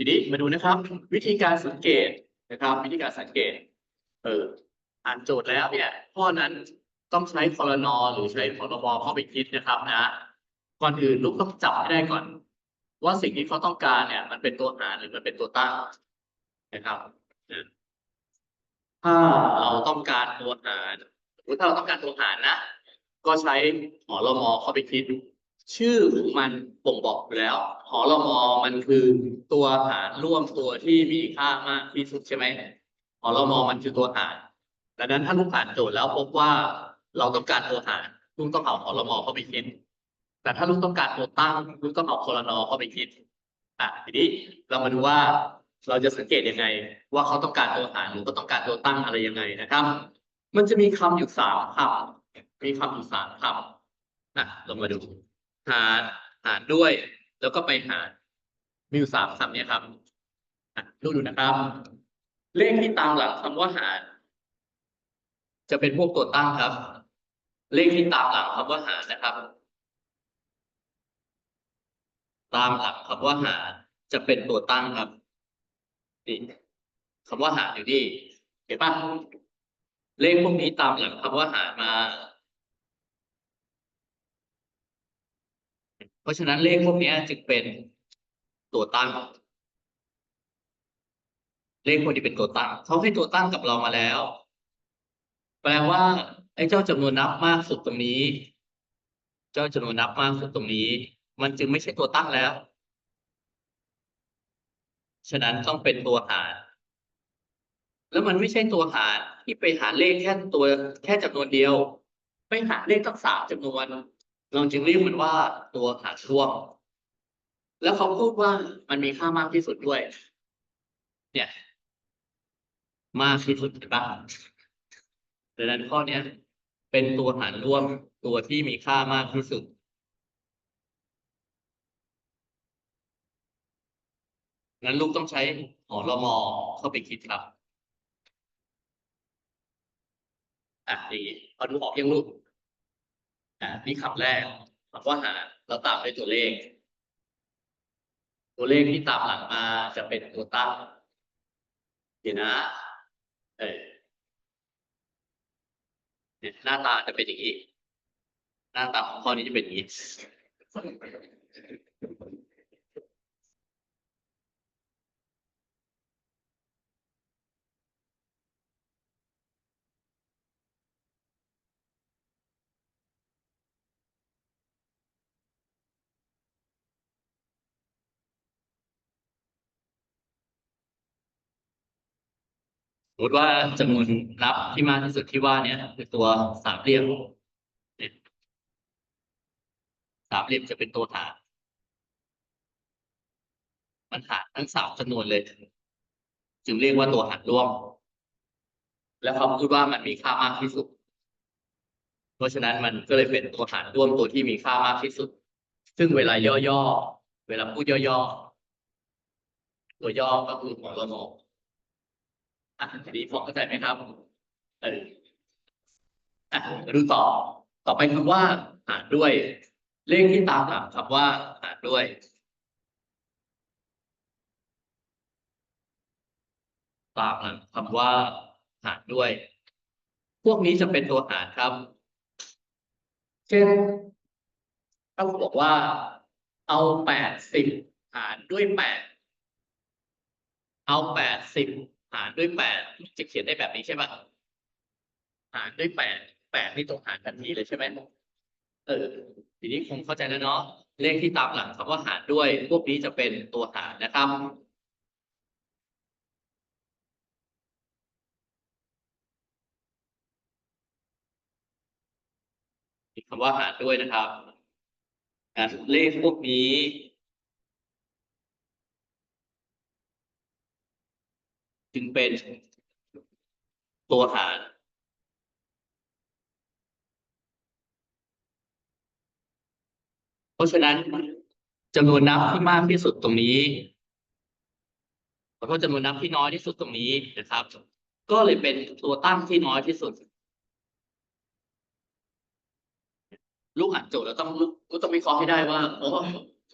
ทีนี้มาดูนะครับ วิธีการสังเกตนะครับ วิธีการสังเกต เอออ่านโจทย์แล้วเนี่ยข้อนั้นต้องใช้คอรนอหรือใช้พรบเข้าไปคิดนะครับนะก่อนอื่นลูกต้องจับให้ได้ก่อน ว่าสิ่งที่เขาต้องการเนี่ย มันเป็นตัวหารหรือมันเป็นตัวตั้งนะครับถ้าเราต้องการตัวหารถ้าเราต้องการตัวหารนะก็ใช้หอรมอเข้าไปคิด ชื่อมันบ่งบอกอยู่แล้วหอรมอมันคือตัวหารร่วมตัวที่มีค่ามากที่สุดใช่ไหมหอรมอมันคือตัวหารดังนั้นถ้าลูกอ่านโจทย์แล้วพบว่าเราต้องการตัวหารลูกต้องเอาหอรมอเข้าไปคิด แต่ถ้าลูกต้องการตัวตั้งลูกต้องเอาคอรนอเข้าไปคิดอะทีนี้เรามาดูว่าเราจะสังเกตยังไง ว่าเขาต้องการตัวหารหรือก็ต้องการตัวตั้งอะไรยังไงนะครับ มันจะมีคำอยู่สามคำมีคำอยู่สามคำนะเรามาดู หารหารด้วย แล้วก็ไปหารมีอยู่สามคำเนี่ยครับอะดูดูนะครับ เลขที่ตามหลังคำว่าหาร จะเป็นพวกตัวตั้งครับ เลขที่ตามหลังคำว่าหารนะครับ ตามหลักคำว่าหารจะเป็นตัวตั้งครับนี่คำว่าหารอยู่นี่เห็นปะเลขพวกนี้ตามหลักคำว่าหารมา เพ ราะฉะนั้นเลขพวกนี้จึงเป็นตัวตั้ง เลขพวกนี้เป็นตัวตั้งเขาให้ตัวตั้งกับเรามาแล้ว แปลว่าไอ้เจ้าจำนวนนับมากสุดตรงนี้ เจ้าจำนวนนับมากสุดตรงนี้ มันจึงไม่ใช่ตัวตั้งแล้ว ฉะนั้นต้องเป็นตัวหารแล้วมันไม่ใช่ตัวหารที่ไปหารเลขแค่ตัวแค่จำนวนเดียว ไปหารเลขตั้งสามจำนวน เราจึงเรียกมันว่าตัวหารร่วมแล้วเขาพูดว่ามันมีค่ามากที่สุดด้วย เนี่ย มากที่สุดใช่ปะดังนั้นข้อเนี้ย เป็นตัวหารร่วมตัวที่มีค่ามากที่สุดงั้นลูกต้องใช้หอรมอเข้าไปคิดครับ อะนี่พอดูออกยังลูก นะนี่คำแรกคำว่าหารเราตามด้วยตัวเลข ตัวเลขที่ตามหลังมาจะเป็นตัวตั้งเดี๋ยวนะ เออเนี่ยหน้าตาจะเป็นอย่างนี้ หน้าตาของข้อนี้จะเป็นอย่างนี้ มมติว่าจำนวนนับที่มากที่สุดที่ว่าเนี่ยคือตัวสามเหลี่ยมสามเหลี่ยมจะเป็นตัวหารมันหารทั้งสามจำนวนเลย จึงเรียกว่าตัวหารร่วม แล้วเขาพูดว่ามันมีค่ามากที่สุด เพราะฉะนั้นมันก็เลยเป็นตัวหารร่วมตัวที่มีค่ามากที่สุด ซึ่งเวลาย่อๆเวลาพูดย่อๆตัวย่อก็คือของรามอ งอะทีนี้พอเข้าใจไหมครับ เอออะดูต่อ ต่อไปคำว่า หารด้วย เลขที่ตามหลังคำว่า หารด้วย ตามหลังคำว่า หารด้วย พวกนี้จะเป็นตัวหารครับ เช่นถ้าผมบอกว่า เอาแปดสิบหารด้วยแปดเอาแปดสิบ หารด้วยแปดจะเขียนได้แบบนี้ใช่ปะหารด้วยแปดแปดนี่ต้องหารทันทีเลยใช่ไหมเออทีนี้คงเข้าใจแล้วเนาะเลขที่ตามหลังคำว่าหารด้วยพวกนี้จะเป็นตัวหารนะครับคำว่าหารด้วยนะครับเลขพวกนี้ จึงเป็นตัวหารเพราะฉะนั้นจำนวนนับที่มากที่สุดตรงนี้ขอโทษจำนวนนับที่น้อยที่สุดตรงนี้นะครับ ก็เลยเป็นตัวตั้งที่น้อยที่สุด ลูกอ่านโจทย์แล้วต้องลูกต้องวิเคราะห์ให้ได้ว่าโอ้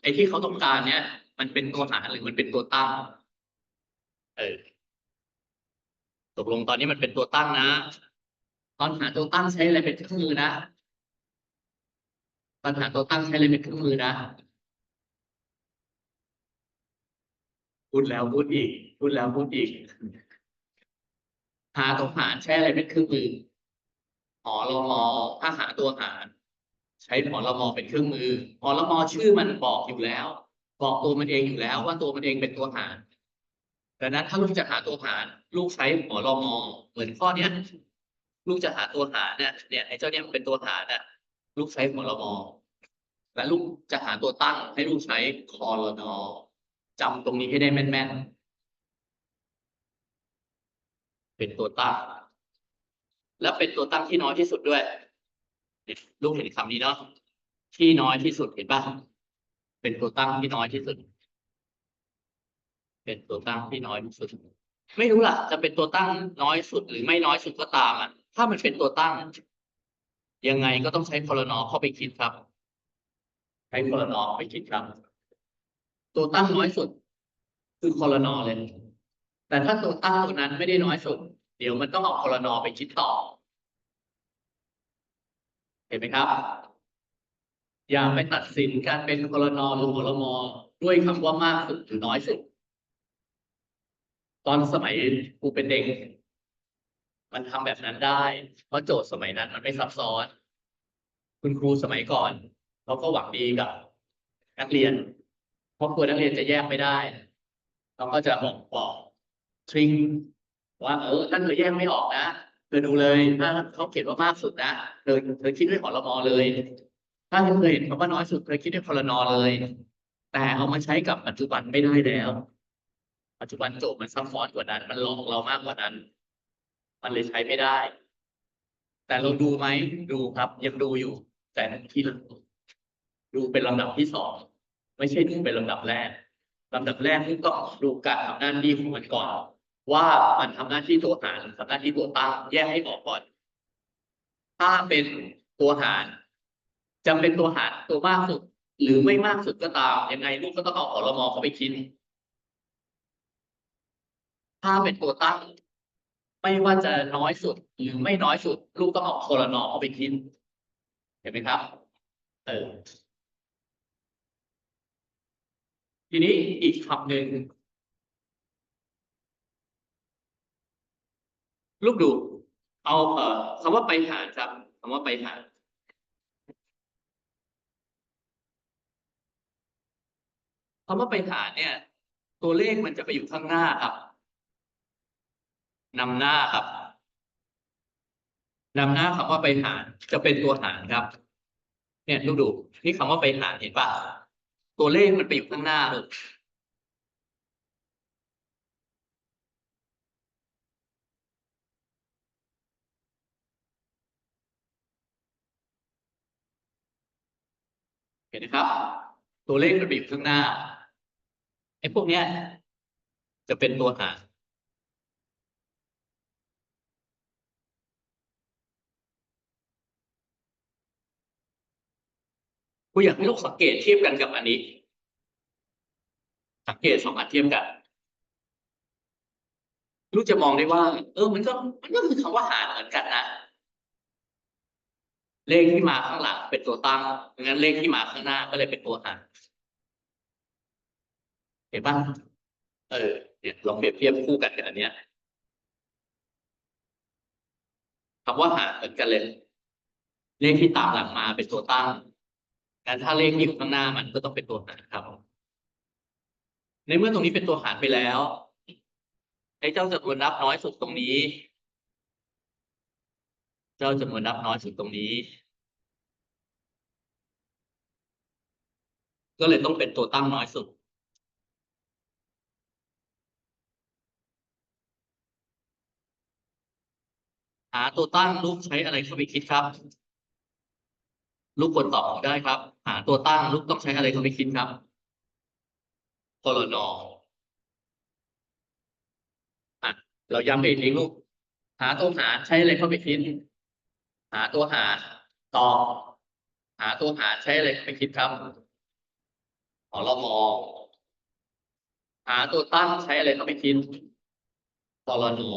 ไอ้ที่เขาต้องการเนี้ยมันเป็นตัวหารหรือมันเป็นตัวตั้ง เออ ตกลงตอนนี้มันเป็นตัวตั้งนะ ตอนหาตัวตั้งใช้อะไรเป็นเครื่องมือนะตอนหาตัวตั้งใช้อะไรเป็นเครื่องมือนะพูดแล้วพูดอีกพูดแล้วพูดอีก หาตัวหารใช้อะไรเป็นเครื่องมือหอรมอถ้าหาตัวหาร ใช้หอรมอเป็นเครื่องมือหอรมอชื่อมันบอกอยู่แล้ว บอกตัวมันเองอยู่แล้วว่าตัวมันเองเป็นตัวหาร ดังนั้นถ้าลูกจะหาตัวหาร ลูกใช้หอรมอเหมือนข้อเนี้ย ลูกจะหาตัวหารเนี่ยเนี่ยไอ้เจ้าเนี่ยมันเป็นตัวหารน่ะลูกใช้หอรมอและลูกจะหาตัวตั้งให้ลูกใช้คอรนอจำตรงนี้ให้ได้แม่นๆ เป็นตัวตั้ง และเป็นตัวตั้งที่น้อยที่สุดด้วยเนี่ยลูกเห็นคำนี้เนาะที่น้อยที่สุดเห็นป่ะเป็นตัวตั้งที่น้อยที่สุด เป็นตัวตั้งที่น้อยที่สุด ไม่รู้ล่ะ จะเป็นตัวตั้งน้อยสุดหรือไม่น้อยสุดก็ตามอะ ถ้ามันเป็นตัวตั้ง ยังไงก็ต้องใช้พลนอเข้าไปคิดครับ ใช้พลนอไปคิดครับ ตัวตั้งน้อยสุด คือพลนอเลยแต่ถ้าตัวตั้งตัวนั้นไม่ได้น้อยสุด เดี๋ยวมันต้องเอาพลนอไปคิดต่อ เห็นไหมครับ อย่าไปตัดสินการเป็นพลนอหรือพลมอด้วยคำว่ามากสุดหรือน้อยสุด ตอนสมัยกูเป็นเด็ก มันทำแบบนั้นได้ เพราะโจทย์สมัยนั้นมันไม่ซับซ้อน คุณครูสมัยก่อนเขาก็หวังดีกับ นักเรียน เพราะกลัวนักเรียนจะแยกไม่ได้เขาก็จะบอกบอกทริงว่าเออถ้าเธอแยกไม่ออกนะเธอดูเลยถ้าเขาเขียนว่ามากสุดนะเธอเธอคิดด้วยหอรมอเลย ถ้าเธอเห็นคำว่าน้อยสุดเธอคิดด้วยพลนอเลย แต่เอามาใช้กับปัจจุบันไม่ได้แล้ว ปัจจุบันโจทย์มันซับซ้อนกว่านั้น มันหลอกเรามากกว่านั้น มันเลยใช้ไม่ได้ แต่เราดูไหมดูครับ ยังดูอยู่ แต่ที่ดูเป็นลำดับที่สองไม่ใช่ดูเป็นลำดับแรกลำดับแรกนี่ก็ดูการทำหน้าที่ของมันก่อน ว่ามันทำหน้าที่ตัวหารทำหน้าที่ตัวตั้งแยกให้ออกก่อน ถ้าเป็นตัวหารจะเป็นตัวหารตัวมากสุด หรือไม่มากสุดก็ตามยังไงลูกก็ต้องเอาอรมอเข้าไปคิด ถ้าเป็นตัวตั้ง ไม่ว่าจะน้อยสุดหรือไม่น้อยสุด ลูกต้องเอาโคลนอเอาไปคิดเห็นไหมครับ เออ ทีนี้อีกคำหนึ่งลูกดู เอาเอ่อคำว่าไปหารครับคำว่าไปหารคำว่าไปหารเนี่ย ตัวเลขมันจะไปอยู่ข้างหน้าครับ นำหน้าครับนำหน้าคำว่าไปหารจะเป็นตัวหารครับ เนี่ยลูกดูนี่คำว่าไปหารเห็นป่ะตัวเลขมันไปอยู่ข้างหน้าเลูกเห็นไหมครับ ตัวเลขมันไปอยู่ข้างหน้าไอ้พวกเนี้ย จะเป็นตัวหาร กูอยากให้ลูกสังเกตเทียบกันกับอันนี้ สังเกตสองอันเทียบกันลูกจะมองได้ว่า เออ มันก็ มันก็คือคำว่าหารเหมือนกันนะ เลขที่มาข้างหลังเป็นตัวตั้งงั้นเลขที่มาข้างหน้าก็เลยเป็นตัวหารเห็นปะเออ เนี่ยลองเปรียบเทียบคู่กันกับอันเนี้ยคำว่าหารเหมือนกันเลย เลขที่ตามหลังมาเป็นตัวตั้ง แต่ถ้าเลขที่อยู่ข้างหน้ามันก็ต้องเป็นตัวหารครับ ในเมื่อตรงนี้เป็นตัวหารไปแล้วไอ้เจ้าจำนวนนับน้อยสุดตรงนี้ เจ้าจำนวนนับน้อยสุดตรงนี้ ก็เลยต้องเป็นตัวตั้งน้อยสุดหาตัวตั้งลูกใช้อะไรเข้าไปคิดครับ ลูกกดตอบได้ครับ หาตัวตั้งลูกต้องใช้อะไรเขาไปคิดครับพลนอะเราย้ำอีกทีลูก หาตัวหารใช้อะไรเข้าไปคิด หาตัวหารตอหาตัวหารใช้อะไรเขาไปคิดครับหอรมอหาตัวตั้งใช้อะไรเข้าไปคิดพลนอ